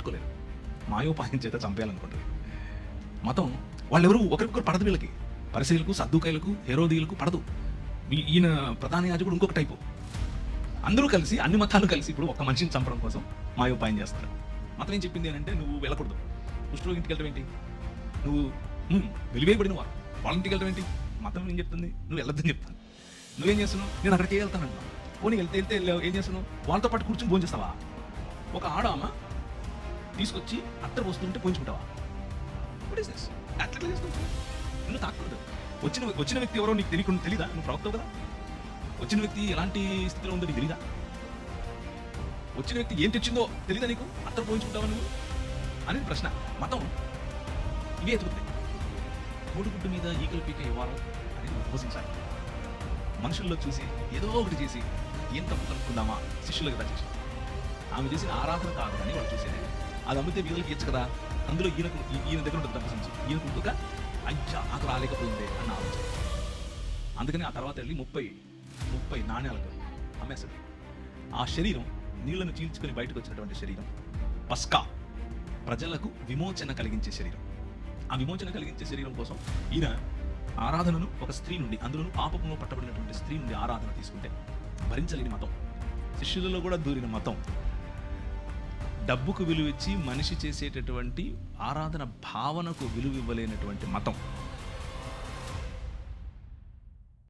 తట్టుకోలేరు మాయోపాయం చేత చంపేయాలనుకుంటారు మతం వాళ్ళెవరు ఒకరికొకరు పడదు వీళ్ళకి. పరిశీలకు సర్దుకాయలకు హెరోదీలకు పడదు. ఈయన ప్రధాన యాజకుడు ఇంకొక టైపు. అందరూ కలిసి అన్ని మతాలు కలిసి ఇప్పుడు ఒక మనిషిని చంపడం కోసం మాయోపాయం చేస్తారు. మతం ఏం చెప్పింది అంటే నువ్వు వెళ్ళకూడదు. కుష్ఠరోగి ఇంటికి వెళ్ళడం ఏంటి? నువ్వు వెలివేయబడిన వారు. వాళ్ళ ఇంటికి వెళ్ళడం ఏంటి? మతం ఏం చెప్తుంది? నువ్వు వెళ్ళొద్దని చెప్తాను. నువ్వేం చేస్తున్నావు? నేను అక్కడికి వెళ్తానంటున్నావు. పోనీ వెళ్తే వెళ్తే ఏం చేస్తున్నావు? వాళ్ళతో పాటు కూర్చొని భోజనం చేస్తావా ఒక ఆడామ తీసుకొచ్చి అత్తరు వస్తుంటే పోయించుకుంటావా? వాట్ ఇస్ దిస్ అట్లా చేసుకుంటావు నువ్వు తాకూడదు. వచ్చిన వచ్చిన వ్యక్తి ఎవరో నీకు తెలియకుండా తెలీదా? నువ్వు ప్రవక్తవు కదా. వచ్చిన వ్యక్తి ఎలాంటి స్థితిలో ఉందో నీకు తెలీదా? వచ్చిన వ్యక్తి ఏం తెచ్చిందో తెలీదా నీకు? అత్తరు పోయించుకుంటావా నువ్వు? అనేది ప్రశ్న. మతం ఇవే ఎదుగుతాయి కోడిగుడ్డు మీద ఈకలు పీక వ్యవహారం అనేది ఉపయోగించాలి మనుషుల్లో చూసి ఏదో ఒకటి చేసి ఏం తప్పు కనుక్కుందామా శిష్యులకు చేసి ఆమె చేసిన ఆరాధన కాదు అని వాళ్ళు చూసేది. అది అమ్మితే వీళ్ళకి ఇచ్చు కదా. అందులో ఈయనకు ఈయన దగ్గర ఉంటుంది డబ్బు సంచి. ఈయనకు ఉంటుగా అయ్యా నాకు రాలేకపోయింది అన్న ఆలోచన. అందుకని ఆ తర్వాత వెళ్ళి ముప్పై ముప్పై నాణ్యాలకు అమ్మేశాడు. ఆ శరీరం నీళ్ళను చీల్చుకొని బయటకు వచ్చినటువంటి శరీరం పస్కా. ప్రజలకు విమోచన కలిగించే శరీరం. ఆ విమోచన కలిగించే శరీరం కోసం ఈయన ఆరాధనను ఒక స్త్రీ నుండి అందులోనూ పాపములో పట్టబడినటువంటి స్త్రీ నుండి ఆరాధన తీసుకుంటే భరించలేని మతం. శిష్యులలో కూడా దూరిన మతం. డబ్బుకు విలువ ఇచ్చి మనిషి చేసేటటువంటి ఆరాధన భావనకు విలువ ఇవ్వలేనటువంటి మతం.